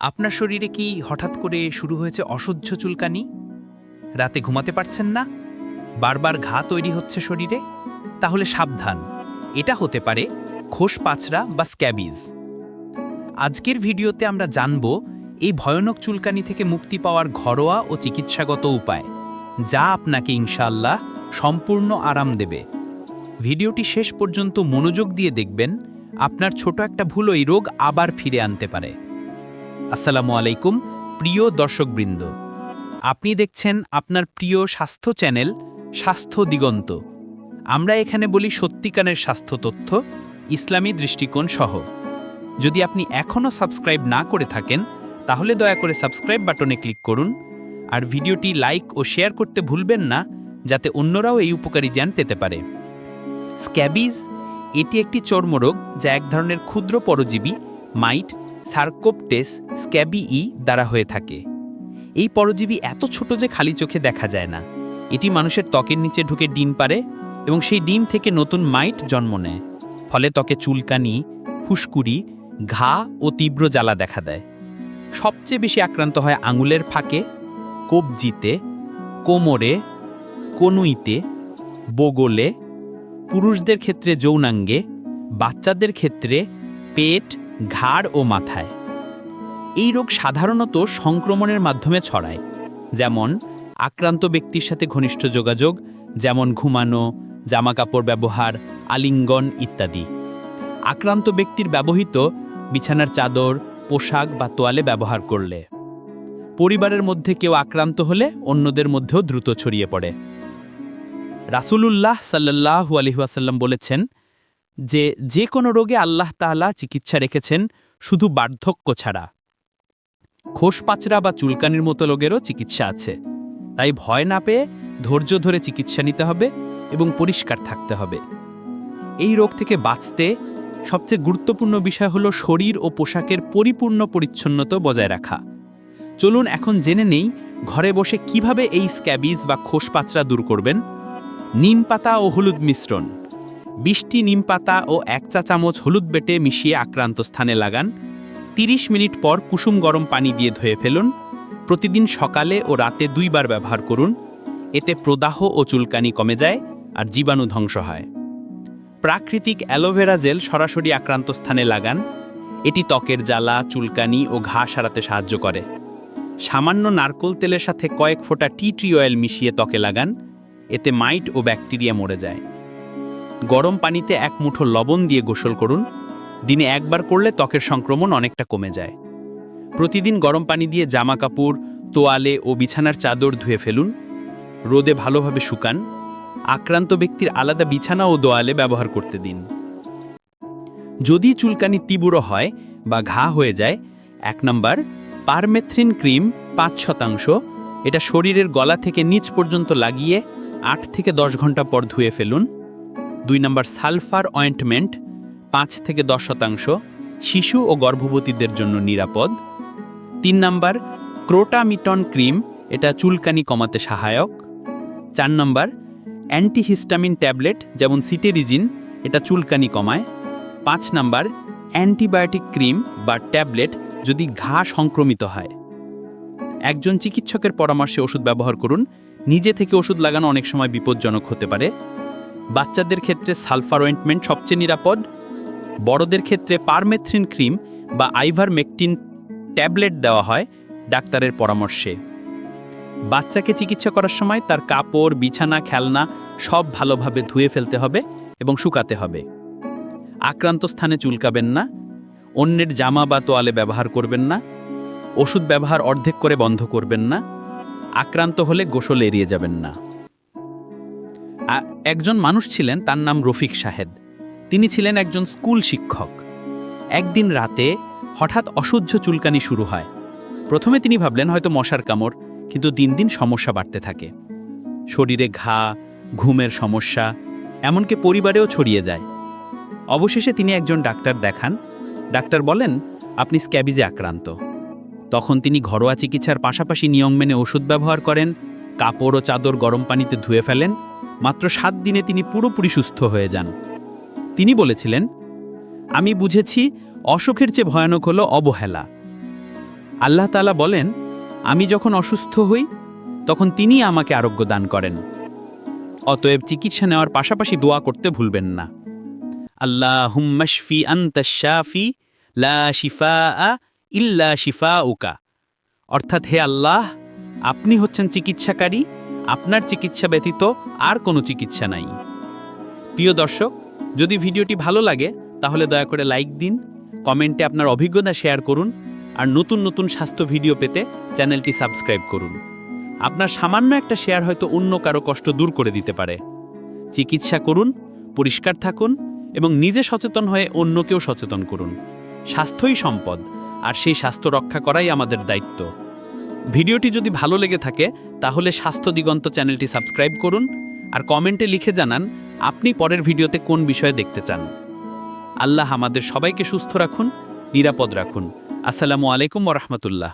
আপনার শরীরে কি হঠাৎ করে শুরু হয়েছে অসহ্য চুলকানি? রাতে ঘুমাতে পারছেন না? বারবার ঘা তৈরি হচ্ছে শরীরে? তাহলে সাবধান। এটা হতে পারে খোস পাচড়া বা স্ক্যাবিজ। আজকের ভিডিওতে আমরা জানব এই ভয়ানক চুলকানি থেকে মুক্তি পাওয়ার ঘরোয়া ও চিকিৎসাগত উপায়, যা আপনাকে ইনশাআল্লাহ সম্পূর্ণ আরাম দেবে। ভিডিওটি শেষ পর্যন্ত মনোযোগ দিয়ে দেখবেন, আপনার ছোট একটা ভুল ওই রোগ আবার ফিরে আনতে পারে। আসসালামু আলাইকুম, প্রিয় দর্শকবৃন্দ। আপনি দেখছেন আপনার প্রিয় স্বাস্থ্য চ্যানেল, স্বাস্থ্য দিগন্ত। আমরা এখানে বলি সত্যিকারের স্বাস্থ্য তথ্য, ইসলামী দৃষ্টিকোণ সহ। যদি আপনি এখনও সাবস্ক্রাইব না করে থাকেন, তাহলে দয়া করে সাবস্ক্রাইব বাটনে ক্লিক করুন। আর ভিডিওটি লাইক ও শেয়ার করতে ভুলবেন না, যাতে অন্যরাও এই উপকারী জ্ঞান পেতে পারে। স্ক্যাবিজ, এটি একটি চর্মরোগ যা এক ধরনের ক্ষুদ্র পরজীবী, মাইট সার্কোপটেস স্ক্যাবিই দ্বারা হয়ে থাকে। এই পরজীবী এত ছোট যে খালি চোখে দেখা যায় না। এটি মানুষের ত্বকের নিচে ঢুকে ডিম পারে এবং সেই ডিম থেকে নতুন মাইট জন্ম নেয়। ফলে ত্বকে চুলকানি, ফুসকুড়ি, ঘা ও তীব্র জ্বালা দেখা দেয়। সবচেয়ে বেশি আক্রান্ত হয় আঙুলের ফাঁকে, কবজিতে, কোমরে, কনুইতে, বগলে, পুরুষদের ক্ষেত্রে যৌনাঙ্গে, বাচ্চাদের ক্ষেত্রে পেট ঘাড় ও মাথায়। এই রোগ সাধারণত সংক্রমণের মাধ্যমে ছড়ায়, যেমন আক্রান্ত ব্যক্তির সাথে ঘনিষ্ঠ যোগাযোগ, যেমন ঘুমানো, জামাকাপড় ব্যবহার, আলিঙ্গন ইত্যাদি। আক্রান্ত ব্যক্তির ব্যবহৃত বিছানার চাদর, পোশাক বা তোয়ালে ব্যবহার করলে। পরিবারের মধ্যে কেউ আক্রান্ত হলে অন্যদের মধ্যেও দ্রুত ছড়িয়ে পড়ে। রাসূলুল্লাহ সাল্লাল্লাহু আলাইহি ওয়াসাল্লাম বলেছেন যে যে কোনো রোগে আল্লাহ তাআলা চিকিৎসা রেখেছেন, শুধু বার্ধক্য ছাড়া। খোস পাচড়া বা চুলকানির মতো রোগেরও চিকিৎসা আছে। তাই ভয় না পেয়ে ধৈর্য ধরে চিকিৎসা নিতে হবে এবং পরিষ্কার থাকতে হবে। এই রোগ থেকে বাঁচতে সবচেয়ে গুরুত্বপূর্ণ বিষয় হলো শরীর ও পোশাকের পরিপূর্ণ পরিচ্ছন্নতা বজায় রাখা। চলুন এখন জেনে নেই ঘরে বসে কীভাবে এই স্ক্যাবিজ বা খোস পাচড়া দূর করবেন। নিম পাতা ও হলুদ মিশ্রণ। বিশটি নিম পাতা ও এক চা চামচ হলুদ বেটে মিশিয়ে আক্রান্ত স্থানে লাগান। 30 মিনিট পর কুসুম গরম পানি দিয়ে ধুয়ে ফেলুন। প্রতিদিন সকালে ও রাতে দুইবার ব্যবহার করুন। এতে প্রদাহ ও চুলকানি কমে যায় আর জীবাণু ধ্বংস হয়। প্রাকৃতিক অ্যালোভেরা জেল সরাসরি আক্রান্ত স্থানে লাগান। এটি ত্বকের জ্বালা, চুলকানি ও ঘা সারাতে সাহায্য করে। সামান্য নারকোল তেলের সাথে কয়েক ফোঁটা টি ট্রি অয়েল মিশিয়ে ত্বকে লাগান। এতে মাইট ও ব্যাকটেরিয়া মরে যায়। গরম পানিতে এক মুঠো লবণ দিয়ে গোসল করুন। দিনে একবার করলে ত্বকের সংক্রমণ অনেকটা কমে যায়। প্রতিদিন গরম পানি দিয়ে জামা কাপড় তোয়ালে ও বিছানার চাদর ধুয়ে ফেলুন। রোদে ভালোভাবে শুকান। আক্রান্ত ব্যক্তির আলাদা বিছানা ও দোয়ালে ব্যবহার করতে দিন। যদি চুলকানি তীব্র হয় বা ঘা হয়ে যায়, এক নম্বর, পারমেথ্রিন ক্রিম পাঁচ শতাংশ, এটা শরীরের গলা থেকে নিচ পর্যন্ত লাগিয়ে আট থেকে দশ ঘণ্টা পর ধুয়ে ফেলুন। দুই নম্বর সালফার অয়েন্টমেন্ট, পাঁচ থেকে দশ শতাংশ, শিশু ও গর্ভবতীদের জন্য নিরাপদ। তিন নম্বর ক্রোটামিটন ক্রিম, এটা চুলকানি কমাতে সহায়ক। চার নম্বর অ্যান্টিহিস্টামিন ট্যাবলেট, যেমন সিটেরিজিন, এটা চুলকানি কমায়। পাঁচ নম্বর অ্যান্টিবায়োটিক ক্রিম বা ট্যাবলেট যদি ঘা সংক্রমিত হয়। একজন চিকিৎসকের পরামর্শে ওষুধ ব্যবহার করুন। নিজে থেকে ওষুধ লাগানো অনেক সময় বিপজ্জনক হতে পারে। বাচ্চাদের ক্ষেত্রে সালফার অয়েন্টমেন্ট সবচেয়ে নিরাপদ, বড়দের ক্ষেত্রে পারমেথ্রিন ক্রিম বা আইভারমেকটিন ট্যাবলেট দেওয়া হয় ডাক্তারের পরামর্শে। বাচ্চাকে চিকিৎসা করার সময় তার কাপড়, বিছানা, খেলনা সব ভালোভাবে ধুয়ে ফেলতে হবে এবং শুকাতে হবে। আক্রান্ত স্থানে চুলকাবেন না, অন্যের জামা বা তোয়ালে ব্যবহার করবেন না, ওষুধ ব্যবহার অর্ধেক করে বন্ধ করবেন না, আক্রান্ত হলে গোসল এড়িয়ে যাবেন না। একজন মানুষ ছিলেন, তার নাম রফিক সাহেদ তিনি ছিলেন একজন স্কুল শিক্ষক। একদিন রাতে হঠাৎ অসহ্য চুলকানি শুরু হয়। প্রথমে তিনি ভাবলেন, হয়তো মশার কামড়। কিন্তু দিন দিন সমস্যা বাড়তে থাকে। শরীরে ঘা, ঘুমের সমস্যা, এমনকি পরিবারেও ছড়িয়ে যায়। অবশেষে তিনি একজন ডাক্তার দেখান। ডাক্তার বলেন, আপনি স্ক্যাবিজে আক্রান্ত। তখন তিনি ঘরোয়া চিকিৎসার পাশাপাশি নিয়ম মেনে ওষুধ ব্যবহার করেন, কাপড় ও চাদর গরম পানিতে ধুয়ে ফেলেন মাত্র সাত দিনে তিনি পুরোপুরি সুস্থ হয়ে যান। তিনি বলেছিলেন, আমি বুঝেছি অসুখের চেয়ে ভয়ানক হলো অবহেলা। আল্লাহ তালা বলেন, আমি যখন অসুস্থ হই, তখন তিনি আমাকে আরোগ্য দান করেন। অতএব চিকিৎসা নেওয়ার পাশাপাশি দোয়া করতে ভুলবেন না। আল্লাহ হুম্মাশফি আন্তাশাফি লা শিফা ইল্লা শিফা উকা অর্থাৎ হে আল্লাহ, আপনি হচ্ছেন চিকিৎসাকারী আপনার চিকিৎসা ব্যতীত আর কোনো চিকিৎসা নাই। প্রিয় দর্শক, যদি ভিডিওটি ভালো লাগে, তাহলে দয়া করে লাইক দিন, কমেন্টে আপনার অভিজ্ঞতা শেয়ার করুন, আর নতুন নতুন স্বাস্থ্য ভিডিও পেতে চ্যানেলটি সাবস্ক্রাইব করুন। আপনার সামান্য একটা শেয়ার হয়তো অন্য কারও কষ্ট দূর করে দিতে পারে। চিকিৎসা করুন, পরিষ্কার থাকুন, এবং নিজে সচেতন হয়ে অন্যকেও সচেতন করুন। স্বাস্থ্যই সম্পদ, আর সেই স্বাস্থ্য রক্ষা করাই আমাদের দায়িত্ব। ভিডিওটি যদি ভালো লেগে থাকে তাহলে স্বাস্থ্য দিগন্ত চ্যানেলটি সাবস্ক্রাইব করুন আর কমেন্টে লিখে জানান আপনি পরের ভিডিওতে কোন বিষয়ে দেখতে চান। আল্লাহ আমাদের সবাইকে সুস্থ রাখুন, নিরাপদ রাখুন। আসসালামু আলাইকুম ওরহমতুল্লাহ